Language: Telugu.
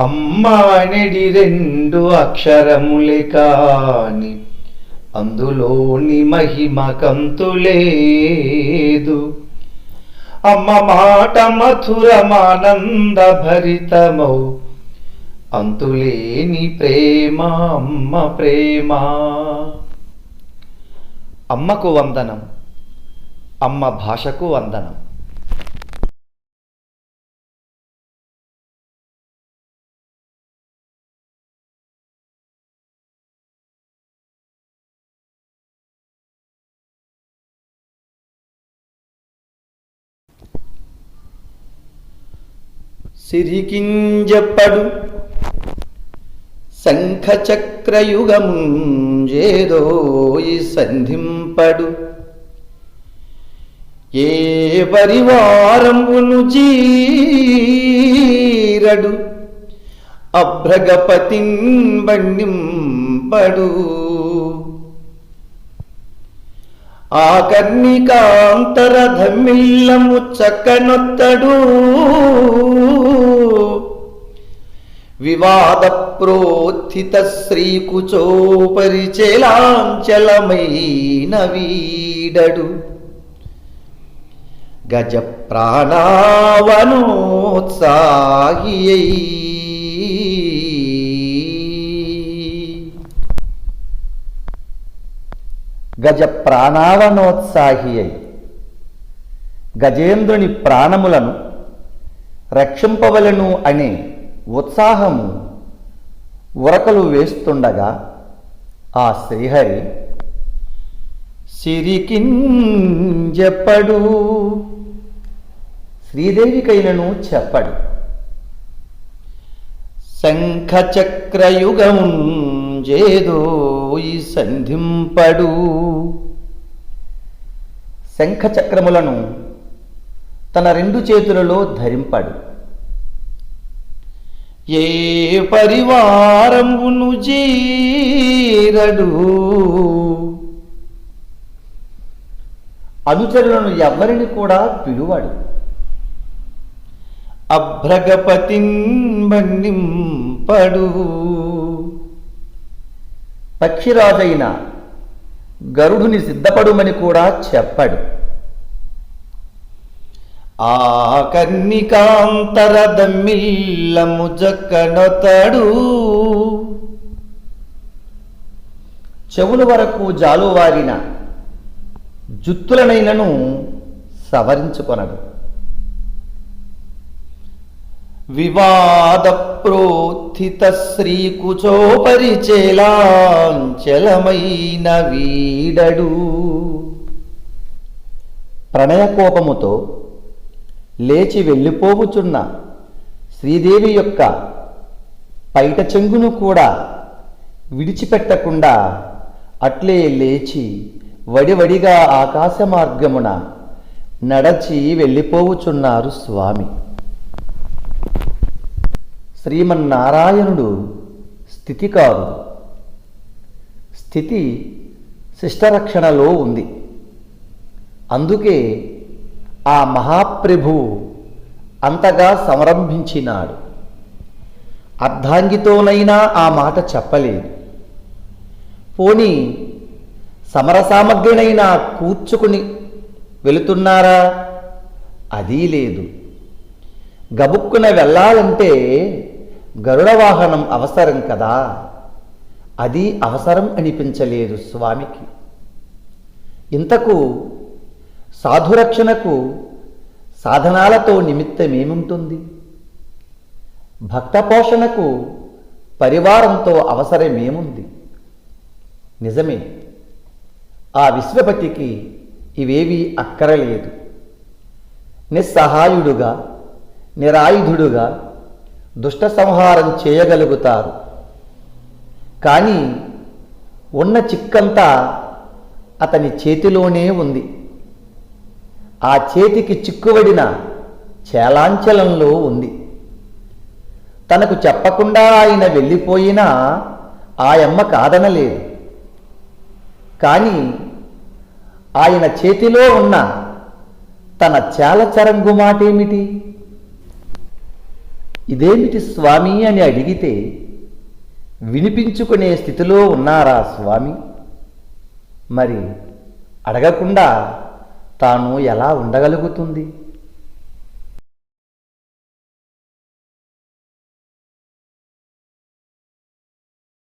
అమ్మానిడి రెండు అక్షరములే కాని అందులోని మహిమ కంతులేదు అమ్మ మాట మధురమానంద భరితమౌ అంతులేని ప్రేమ అమ్మ ప్రేమ. అమ్మకు వందనం అమ్మ భాషకు వందనం. సిరికింజప్పడు శంఖచక్రయుగముంజేదోయి సంధింపడు. ఏ పరివారంబును జీరడు అభ్రగపతిన్ బండింపడు ఆకర్ణికాంతర ధమ్మిల్లము చక్కనొత్తడు వివాద ప్రోత్థిత శ్రీకుచోపరిచలాంచలమైన వీడడు. గజ ప్రాణావనోత్సాహియై గజ ప్రాణావనోత్సాహి అయి గజేంద్రుని ప్రాణములను రక్షింపవలను అనే ఉత్సాహము ఉరకలు వేస్తుండగా ఆ శ్రీహరి సిరికింజెప్పడు. శ్రీదేవికైనను చెప్పడు. శంఖచక్రయుగముంజేదోయి సంధింపడు. శంఖచక్రములను తన రెండు చేతులలో ధరింపడు. ఏ పరివారమును జీరడు. అనుచరులను ఎవ్వరిని కూడా పిలువాడు. అభ్రగపతిన్ బండింపడు పక్షిరాజైన గరుడుని సిద్ధపడుమని కూడా చెప్పడు. ఆ కర్ణికాంతర దమ్మిల్లము జక్కనొతడు. చెవుల వరకు జాలువారిన జుత్తులనైనను సవరించుకొనడు. వివాద ప్రోత్థిత శ్రీకుచోపరిచేలాంచలమైన వీడడు. ప్రణయకోపముతో లేచి వెళ్ళిపోవుచున్న శ్రీదేవి యొక్క పైట చెంగును కూడా విడిచిపెట్టకుండా అట్లే లేచి వడివడిగా ఆకాశ మార్గమున నడచి వెళ్ళిపోవుచున్నారు స్వామి. శ్రీమన్నారాయణుడు స్థితికారుడు స్థితి శిష్టరక్షణలో ఉంది. అందుకే ఆ మహాప్రభువు అంతగా సంరంభించినాడు. అర్ధాంగితోనైనా ఆ మాట చెప్పలేదు. పోని సమర సామగ్రినైనా కూర్చుకుని వెళుతున్నారా? అదీ లేదు. గబుక్కున వెళ్ళాలంటే గరుడ వాహనం అవసరం కదా. అది అవసరం అనిపించలేదు స్వామికి. ఇంతకు సాధురక్షణకు సాధనాలతో నిమిత్తమేముంటుంది? భక్త పోషణకు పరివారంతో అవసరమేముంది? నిజమే ఆ విశ్వపతికి ఇవేవీ అక్కరలేదు. నిస్సహాయుడుగా నిరాయుధుడుగా దుష్ట సంహారం చేయగలుగుతారు. కానీ ఉన్న చిక్కంతా అతని చేతిలోనే ఉంది. ఆ చేతికి చిక్కుబడిన చేలాంచలంలో ఉంది. తనకు చెప్పకుండా ఆయన వెళ్ళిపోయినా ఆయమ్మ కాదనలేదు. కానీ ఆయన చేతిలో ఉన్న తన చేలచరంగు మాటేమిటి? ఇదేమిటి స్వామి అని అడిగితే వినిపించుకునే స్థితిలో ఉన్నారా స్వామి? మరి అడగకుండా తాను ఎలా ఉండగలుగుతుంది?